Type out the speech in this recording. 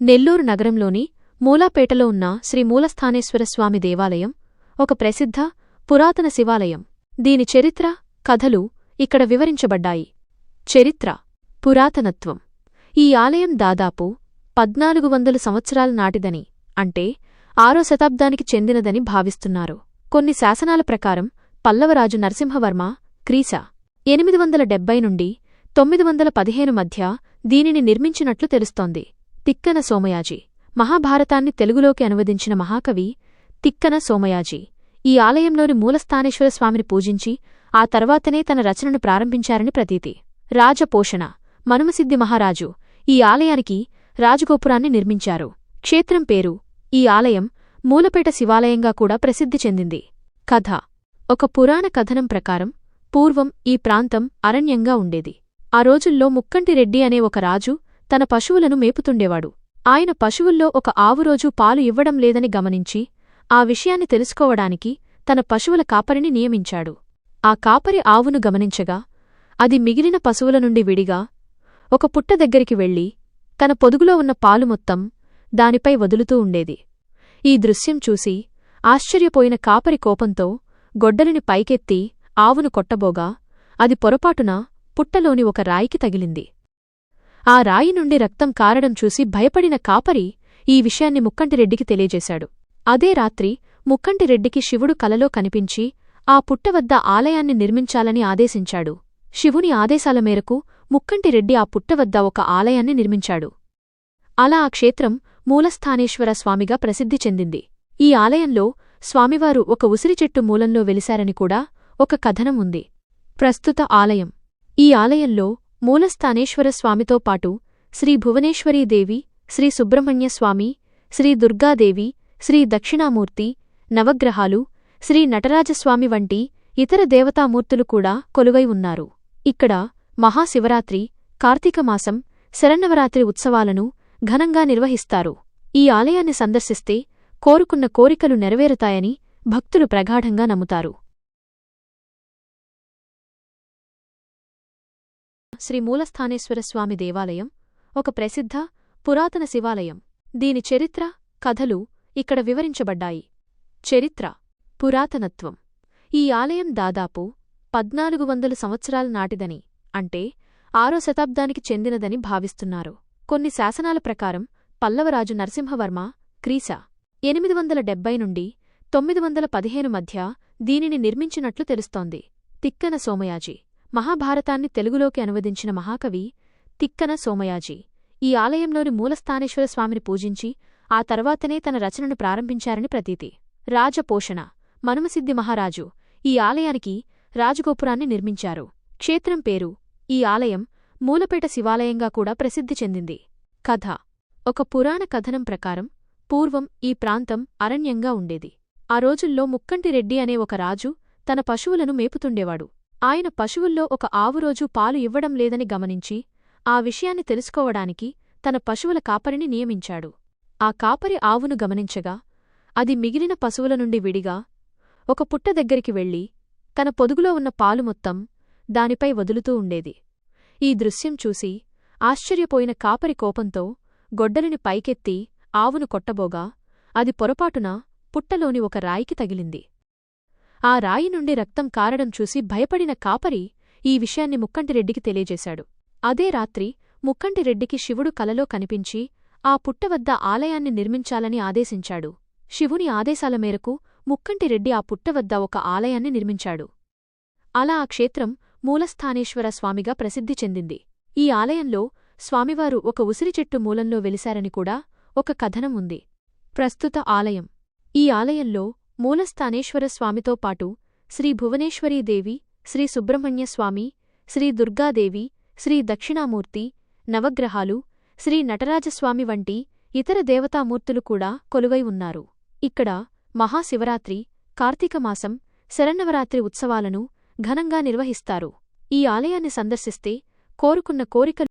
నెల్లూరు నగరంలోని మూలాపేటలో ఉన్న శ్రీ మూలస్థానేశ్వరస్వామి దేవాలయం ఒక ప్రసిద్ధ పురాతన శివాలయం. దీని చరిత్ర కథలు ఇక్కడ వివరించబడ్డాయి. చరిత్ర పురాతనత్వం. ఈ ఆలయం దాదాపు పద్నాలుగు వందల సంవత్సరాల నాటిదని అంటే ఆరో శతాబ్దానికి చెందినదని భావిస్తున్నారు. కొన్ని శాసనాల ప్రకారం పల్లవరాజు నరసింహవర్మ క్రీశ ఎనిమిది వందల డెబ్బై నుండి తొమ్మిది వందల పదిహేను మధ్య దీనిని నిర్మించినట్లు తెలుస్తోంది. తిక్కన సోమయాజీ. మహాభారతాన్ని తెలుగులోకి అనువదించిన మహాకవి తిక్కన సోమయాజీ. ఈ ఆలయంలోని మూలస్థానేశ్వర స్వామిని పూజించి ఆ తర్వాతనే తన రచనను ప్రారంభించారని ప్రతీతి. రాజపోషణ. మనుమసిద్ధి మహారాజు ఈ ఆలయానికి రాజగోపురాన్ని నిర్మించారు. క్షేత్రం పేరు ఈ ఆలయం మూలపేట శివాలయంగా కూడా ప్రసిద్ధి చెందింది. కథ. ఒక పురాణ కథనం ప్రకారం పూర్వం ఈ ప్రాంతం అరణ్యంగా ఉండేది. ఆ రోజుల్లో ముక్కంటిరెడ్డి అనే ఒక రాజు తన పశువులను మేపుతుండేవాడు. ఆయన పశువుల్లో ఒక ఆవురోజు పాలు ఇవ్వడం లేదని గమనించి ఆ విషయాన్ని తెలుసుకోవడానికి తన పశువుల కాపరిని నియమించాడు. ఆ కాపరి ఆవును గమనించగా అది మిగిలిన పశువుల నుండి విడిగా ఒక పుట్ట దగ్గరికి వెళ్ళి తన పొదుగులో ఉన్న పాలు మొత్తం దానిపై వదులుతూ ఉండేది. ఈ దృశ్యం చూసి ఆశ్చర్యపోయిన కాపరి కోపంతో గొడ్డలిని పైకెత్తి ఆవును కొట్టబోగా అది పొరపాటున పుట్టలోని ఒక రాయికి తగిలింది. ఆ రాయి నుండి రక్తం కారడం చూసి భయపడిన కాపరి ఈ విషయాన్ని ముక్కంటిరెడ్డికి తెలియజేశాడు. అదే రాత్రి ముక్కంటిరెడ్డికి శివుడు కలలో కనిపించి ఆ పుట్ట వద్ద ఆలయాన్ని నిర్మించాలని ఆదేశించాడు. శివుని ఆదేశాల మేరకు ముక్కంటిరెడ్డి ఆ పుట్ట వద్ద ఒక ఆలయాన్ని నిర్మించాడు. అలా ఆ క్షేత్రం మూలస్థానేశ్వర స్వామిగా ప్రసిద్ధి చెందింది. ఈ ఆలయంలో స్వామివారు ఒక ఉసిరి చెట్టు మూలంలో వెలిశారని కూడా ఒక కథనం ఉంది. ప్రస్తుత ఆలయం. ఈ ఆలయంలో మూలస్థానేశ్వర స్వామితో పాటు శ్రీ భువనేశ్వరీదేవి శ్రీ సుబ్రహ్మణ్య స్వామి శ్రీ దుర్గాదేవి శ్రీ దక్షిణామూర్తి నవగ్రహాలు శ్రీ నటరాజస్వామి వంటి ఇతర దేవతామూర్తులు కూడా కొలువై ఉన్నారు. ఇక్కడ మహాశివరాత్రి కార్తీకమాసం శరన్నవరాత్రి ఉత్సవాలను ఘనంగా నిర్వహిస్తారు. ఈ ఆలయాన్ని సందర్శిస్తే కోరుకున్న కోరికలు నెరవేరుతాయని భక్తులు ప్రగాఢంగా నమ్ముతారు. శ్రీ మూలస్థానేశ్వర స్వామి దేవాలయం ఒక ప్రసిద్ధ పురాతన శివాలయం. దీని చరిత్ర కథలు ఇక్కడ వివరించబడ్డాయి. చరిత్ర పురాతనత్వం. ఈ ఆలయం దాదాపు పద్నాలుగు వందల సంవత్సరాల నాటిదని అంటే ఆరో శతాబ్దానికి చెందినదని భావిస్తున్నారు. కొన్ని శాసనాల ప్రకారం పల్లవరాజు నరసింహవర్మ క్రీశ ఎనిమిది వందల డెబ్బై నుండి తొమ్మిది వందల పదిహేను మధ్య దీనిని నిర్మించినట్లు తెలుస్తోంది. తిక్కన సోమయాజీ. మహాభారతాన్ని తెలుగులోకి అనువదించిన మహాకవి తిక్కన సోమయాజీ ఈ ఆలయంలోని మూలస్థానేశ్వర స్వామిని పూజించి ఆ తర్వాతనే తన రచనను ప్రారంభించారని ప్రతీతి. రాజపోషణ మనుమసిద్ధి మహారాజు ఈ ఆలయానికి రాజగోపురాన్ని నిర్మించారు. క్షేత్రం పేరు ఈ ఆలయం మూలపేట శివాలయంగా కూడా ప్రసిద్ధి చెందింది. కథ ఒక పురాణ కథనం ప్రకారం పూర్వం ఈ ప్రాంతం అరణ్యంగా ఉండేది. ఆ రోజుల్లో ముక్కంటిరెడ్డి అనే ఒక రాజు తన పశువులను మేపుతుండేవాడు. ఆయన పశువుల్లో ఒక ఆవు రోజు పాలు ఇవ్వడం లేదని గమనించి ఆ విషయాన్ని తెలుసుకోవడానికి తన పశువుల కాపరిని నియమించాడు. ఆ కాపరి ఆవును గమనించగా అది మిగిలిన పశువుల నుండి విడిగా ఒక పుట్ట దగ్గరికి వెళ్ళి తన పొదుగులో ఉన్న పాలు మొత్తం దానిపై వదులుతూ ఉండేది. ఈ దృశ్యం చూసి ఆశ్చర్యపోయిన కాపరి కోపంతో గొడ్డలిని పైకెత్తి ఆవును కొట్టబోగా అది పొరపాటున పుట్టలోని ఒక రాయికి తగిలింది. ఆ రాయి నుండి రక్తం కారడం చూసి భయపడిన కాపరి ఈ విషయాన్ని ముక్కంటిరెడ్డికి తెలియజేశాడు. అదే రాత్రి ముక్కంటిరెడ్డికి శివుడు కలలో కనిపించి ఆ పుట్ట వద్ద ఆలయాన్ని నిర్మించాలని ఆదేశించాడు. శివుని ఆదేశాల మేరకు ముక్కంటిరెడ్డి ఆ పుట్ట వద్ద ఒక ఆలయాన్ని నిర్మించాడు. అలా ఆ క్షేత్రం మూలస్థానేశ్వర స్వామిగా ప్రసిద్ధి చెందింది. ఈ ఆలయంలో స్వామివారు ఒక ఉసిరిచెట్టు మూలంలో వెలిశారని కూడా ఒక కథనం ఉంది. ప్రస్తుత ఆలయం. ఈ ఆలయంలో మూలస్థానేశ్వర స్వామితో పాటు శ్రీ భువనేశ్వరీదేవి శ్రీ సుబ్రహ్మణ్య స్వామి శ్రీ దుర్గాదేవి శ్రీ దక్షిణామూర్తి నవగ్రహాలు శ్రీ నటరాజస్వామి వంటి ఇతర దేవతామూర్తులు కూడా కొలువై ఉన్నారు. ఇక్కడ మహాశివరాత్రి కార్తీకమాసం శరన్నవరాత్రి ఉత్సవాలను ఘనంగా నిర్వహిస్తారు. ఈ ఆలయాన్ని సందర్శిస్తే కోరుకున్న కోరికలు